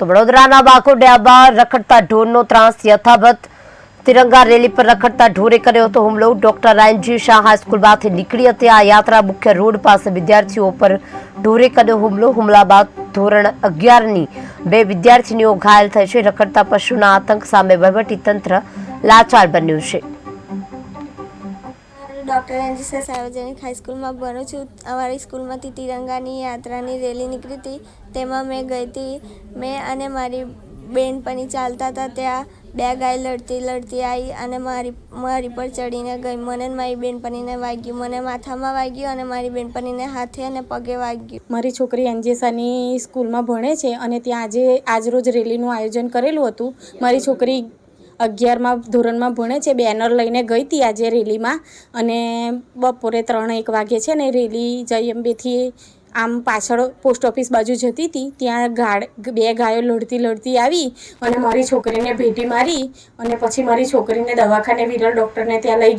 તો વડોદરાના વાઘોડિયામાં રખડતા ઢોરનો ત્રાસ યથાવત. તિરંગા રેલી પર રખડતા ઢોરે કર્યો હતો હુમલો. ડોક્ટર રાયનજી શાહ હાઈસ્કૂલમાંથી નીકળી હતી. આ યાત્રા મુખ્ય રોડ પાસે વિદ્યાર્થીઓ પર ઢોરે કર્યો હુમલો. હુમલા બાદ ધોરણ અગિયારની બે વિદ્યાર્થીનીઓ ઘાયલ થઈ છે. રખડતા પશુના આતંક સામે વહીવટીતંત્ર લાચાર બન્યું છે. ડૉક્ટર એન્જિસા સાર્વજનિક હાઈસ્કૂલમાં ભણું છું. અમારી સ્કૂલમાંથી તિરંગાની યાત્રાની રેલી નીકળી હતી. તેમાં મેં ગઈ હતી. મેં અને મારી બેનપણી ચાલતા હતા. ત્યાં બે ગાય લડતી લડતી આવી અને મારી મારી પર ચડીને ગઈ. મને મારી બહેનપણીને વાગ્યું. મને માથામાં વાગ્યું અને મારી બેનપણીને હાથે અને પગે વાગ્યું. મારી છોકરી એનજેસાની સ્કૂલમાં ભણે છે અને ત્યાં આજે આજરોજ રેલીનું આયોજન કરેલું હતું. મારી છોકરી અગિયારમાં ધોરણમાં ભણે છે. બેનર લઈને ગઈ હતી આજે રેલીમાં અને બપોરે ત્રણ એક વાગે છે ને રેલી જઈ અંબેથી આમ પાછળ પોસ્ટ ઓફિસ બાજુ જતી હતી. ત્યાં ગાડ બે ગાયો લડતી લડતી આવી અને મારી છોકરીને ભેટી મારી અને પછી મારી છોકરીને દવાખાને વિરલ ડૉક્ટરને ત્યાં લઈ